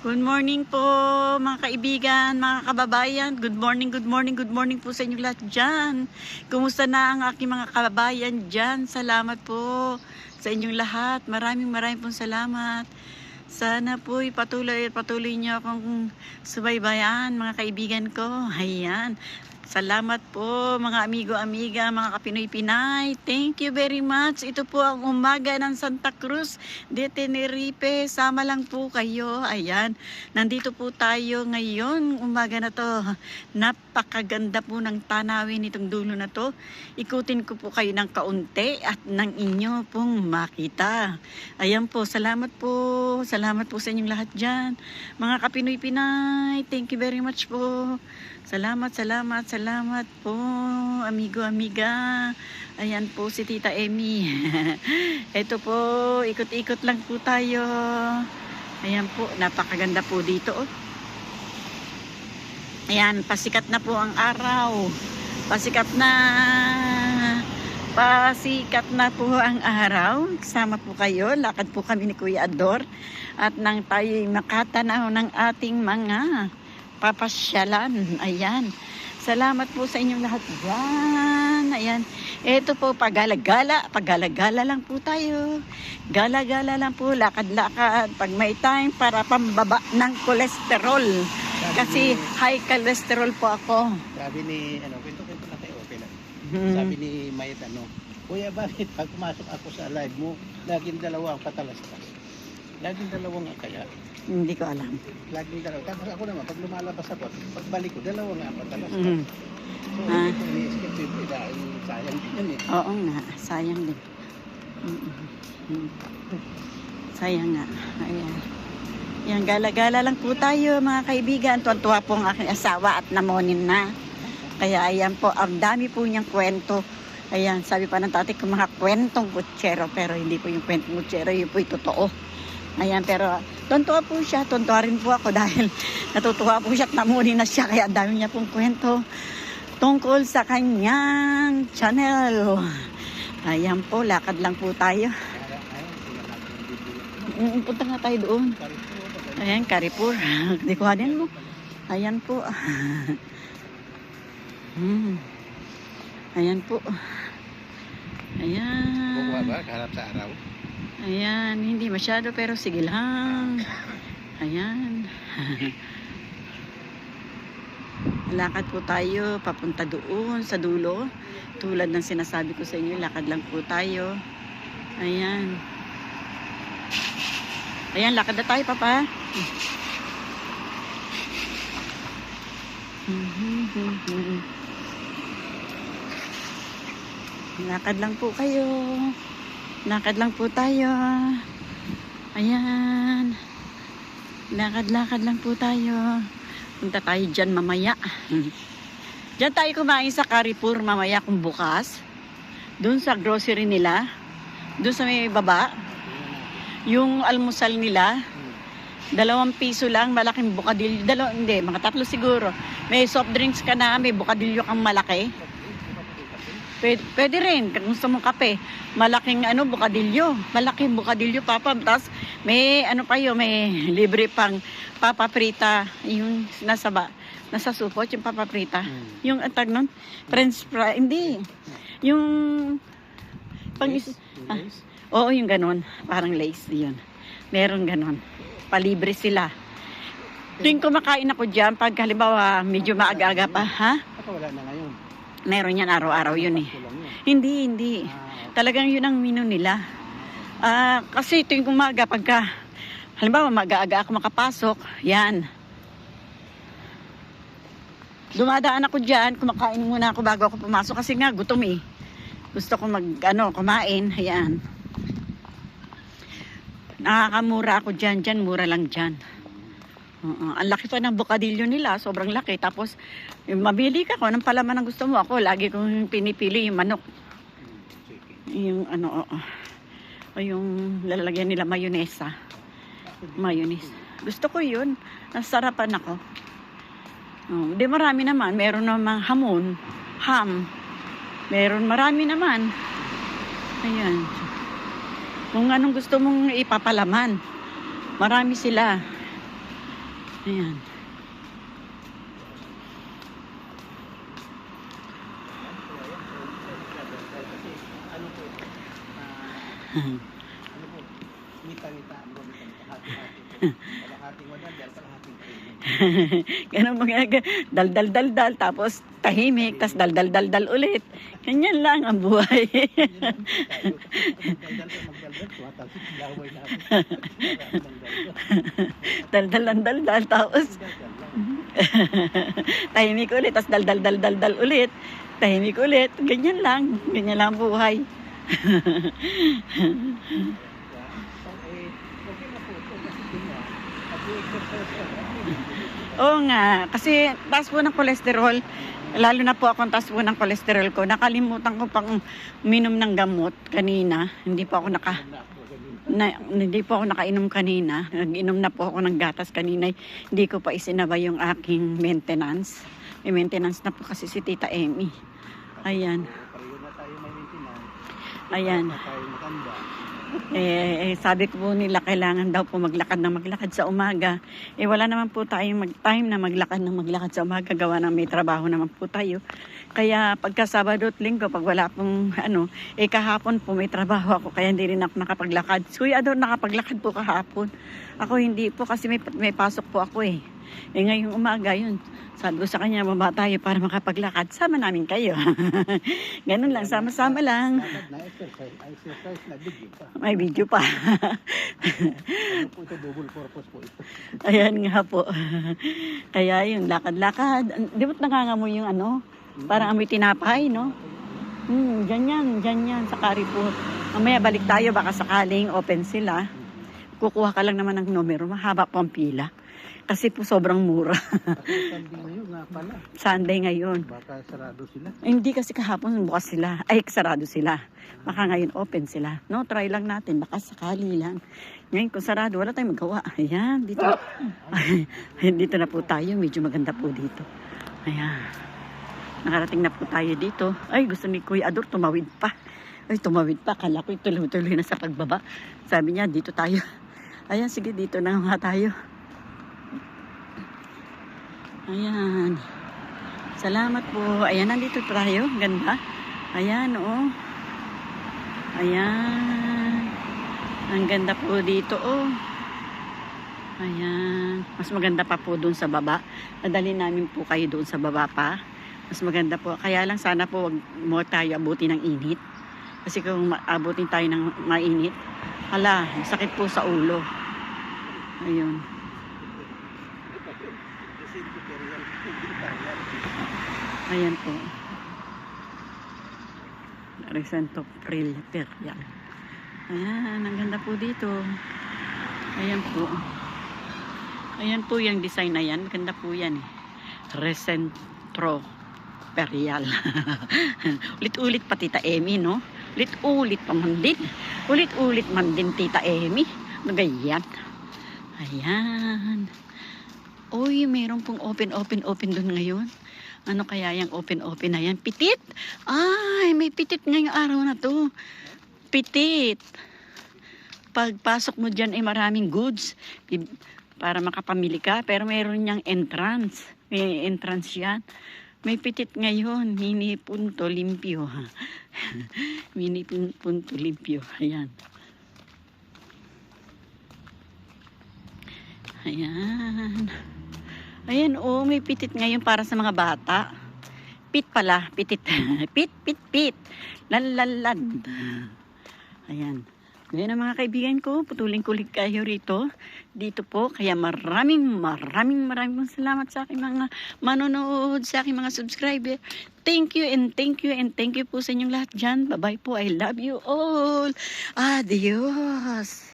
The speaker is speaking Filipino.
Good morning po mga kaibigan, mga kababayan. Good morning, good morning, good morning po sa inyong lahat dyan. Kumusta na ang aking mga kababayan dyan? Salamat po sa inyong lahat. Maraming maraming pong salamat. Sana po patuloy at patuloy niyo akong subaybayan mga kaibigan ko. Ayan. Salamat po mga amigo-amiga, mga kapinoy-pinay. Thank you very much. Ito po ang umaga ng Santa Cruz de Tenerife. Sama lang po kayo. Ayan. Nandito po tayo ngayon. Umaga na to. Napakaganda po ng tanawin itong dulo na to. Ikutin ko po kayo ng kaunti at ng inyo pong makita. Ayan po. Salamat po. Salamat po sa inyong lahat dyan. Mga kapinoy-pinay. Thank you very much po. Salamat, salamat, salamat po, amigo, amiga. Ayan po si Tita Emmy. Ito po, ikot-ikot lang po tayo. Ayan po, napakaganda po dito. Oh. Ayan, pasikat na po ang araw. Pasikat na. Pasikat na po ang araw. Kasama po kayo. Lakad po kami ni Kuya Ador. At nang tayo'y makatanaw ng ating mga papasyalan. Ayan. Salamat po sa inyong lahat dyan. Ayan. Ito po, pagala-gala. Pagala-gala lang po tayo. Gala-gala lang po. Lakad-lakad. Pag may time para pambaba ng kolesterol. Sabi Kasi ni, high cholesterol po ako. sabi ni ano, kwento-kwento na kayo, okay lang. Hmm. Sabi ni Mayet ano, Kuya, bakit pag pumasok ako sa live mo, laging dalawa ang patalastas? Laging dalawa nga kaya. Hindi ko alam. Laging dalawa. Tapos ako naman, pag lumalabas ako, pagbalik ko, dalawa nga ang patalastas. Mhm. So, Ah. hindi ko sayang din yun eh. Oo nga, sayang din. Mm-mm. Mm. Sayang nga. Ayan. Yan, gala-gala lang po tayo mga kaibigan. Tuwan-tuwa po ang aking asawa at namonin na. Kaya ayan po, ang dami po niyang kwento. Ayan, sabi pa ng tatay ko mga kwentong kutsero. Pero hindi po yung kwentong kutsero, yun po yung totoo. Ayan, pero tuntua po siya. Tuntua rin po ako dahil natutuwa po siya at namuni na siya. Kaya dami niya pong kwento tungkol sa kanyang channel. Ayan po, lakad lang po tayo. Mm, Punta nga tayo doon. Ayan, Carrefour. Di ko din mo. Ayan po. Hmm. Ayan po. Ayan. ba? Kaharap sa araw? Ayan, hindi masyado pero sige lang. Ayan. Lakad po tayo papunta doon sa dulo. Tulad ng sinasabi ko sa inyo, lakad lang po tayo. Ayan. Ayan, lakad na tayo, Papa. Lakad lang po kayo. Lakad lang po tayo. Ayan. Lakad-lakad lang po tayo. Punta tayo dyan mamaya. Dyan tayo kumain sa Carrefour mamaya kung bukas. Doon sa grocery nila. Doon sa may baba. Yung almusal nila. Dalawang piso lang, malaking bukadilyo. Dalaw, hindi, mga tatlo siguro. May soft drinks ka na, may bukadilyo kang malaki. Pwede, pwede rin, kung gusto mong kape. Malaking ano, bukadilyo. Malaking bukadilyo, papa. Tapos may ano pa yun, may libre pang papaprita. Yung nasa ba, nasa supot, yung papaprita. Hmm. Yung atag nun, french fry, hindi. Yung pang Lace? Yung ah, lace? Oo, yung ganon. Parang lace, yun. Meron ganon. Palibre sila. Tuwing kumakain ako dyan, pag halimbawa medyo maaga-aga pa, ha? Baka wala na ngayon. Meron yan araw-araw yun eh. Hindi, hindi. Ah, Talagang yun ang menu nila. Ah, kasi tuwing umaga, pagka, halimbawa maaga-aga ako makapasok, yan. Dumadaan ako dyan, kumakain muna ako bago ako pumasok kasi nga gutom eh. Gusto ko mag, ano, kumain, ayan. Nakakamura ako dyan, dyan, mura lang dyan. Oo, ang laki pa ng bukadilyo nila, sobrang laki. Tapos, mabili ka kung anong palaman ang gusto mo. Ako, lagi kong pinipili yung manok. Yung ano, oo. O yung lalagyan nila mayonesa. Mayonnaise. Gusto ko yun. Nasarapan ako. Oh, di marami naman. Meron naman hamon, ham. Meron marami naman. Ayan. Kung anong gusto mong ipapalaman. Marami sila. Ayan. Ano po? Mita-mita. Kalahating wadan, dahil kalahating training. Ganun mga dal dal dal dal tapos tahimik tapos dal dal dal dal ulit. Ganyan lang ang buhay. Yun lang daldal. dal dal dal dal dal tapos Daldal tahimik ulit tapos dal dal dal dal dal ulit. Tahimik ulit. Ganyan lang. Ganyan lang ang buhay. Oo nga, kasi taas po ng kolesterol. Lalo na po ako ang taas po ng kolesterol ko. Nakalimutan ko pang minom ng gamot kanina. Hindi po ako naka na hindi po ako nakainom kanina. Nag-inom na po ako ng gatas kanina. Hindi ko pa isinabay yung aking maintenance. May maintenance na po kasi si Tita Emmy. Ayan. Ayan. Na. Eh, eh, sabi ko po nila kailangan daw po maglakad na maglakad sa umaga. Eh wala naman po tayong mag time na maglakad na maglakad sa umaga gawa ng may trabaho naman po tayo. Kaya pagka Sabado at Linggo, pag wala pong ano, eh kahapon po may trabaho ako kaya hindi rin ako nakapaglakad. Si Kuya Ador nakapaglakad po kahapon. Ako hindi po kasi may, may pasok po ako eh. Eh ngayong umaga yun. Sabi ko sa kanya, baba tayo para makapaglakad. Sama namin kayo. Ganun lang, sama-sama lang. May video pa. Ano. Ayan nga po. Kaya yun, lakad-lakad. Di ba't nangangamoy yung ano? Parang amoy tinapay, no? Hmm, ganyan, ganyan, sa Carrefour. Mamaya balik tayo, baka sakaling open sila. Kukuha ka lang naman ng numero, mahaba po ang pila. Kasi po sobrang mura. Sabi ngayon nga pala, Sunday ngayon. baka sarado sila. Eh, Hindi kasi kahapon bukas sila. Ay, sarado sila. Baka ngayon open sila. No, try lang natin. Baka sakali lang. Ngayon kung sarado, wala tayong magawa. Ayan, dito. Ayan, dito na po tayo. Medyo maganda po dito. Ayan. Nakarating na po tayo dito. Ay, gusto ni Kuya Ador tumawid pa. Ay, tumawid pa. Kala ko tuloy-tuloy na sa pagbaba. Sabi niya, dito tayo. Ayan, sige, dito na nga tayo. Ayan. Salamat po. Ayan, nandito tayo. Ganda. Ayan, oo. Ayan. Ang ganda po dito, oh. Ayan. Mas maganda pa po doon sa baba. Nadali namin po kayo doon sa baba pa. Mas maganda po. Kaya lang sana po wag mo tayo abutin ng init. Kasi kung abutin tayo ng mainit, hala, sakit po sa ulo. Ayun. Ayan po. Resento Priliper. Yan. Ayan, ang ganda po dito. Ayan po. Ayan po yung design na yan. Ganda po yan eh. Resentro Perial. Ulit-ulit pa Tita Emmy, no? Ulit-ulit pa man din. Ulit-ulit man din Tita Emmy. Ano ganyan? Ayan. Uy, meron pong open, open, open doon ngayon. Ano kaya yung open, open na yan? Pitit! Ay, may pitit ngayong araw na to. Pitit! Pagpasok mo dyan ay maraming goods para makapamili ka. Pero meron niyang entrance. May entrance yan. May pitit ngayon. Mini punto limpyo. Mini pun- punto limpyo. Ayan. Ayan. Ayan, oh, may pitit ngayon para sa mga bata. Pit pala, pitit. pit, pit, pit. Lalalad. Ayan. Ngayon ang mga kaibigan ko, putulin kulig kayo rito. Dito po, kaya maraming, maraming, maraming salamat sa aking mga manonood, sa aking mga subscriber. Thank you and thank you and thank you po sa inyong lahat dyan. Bye-bye po. I love you all. Adios.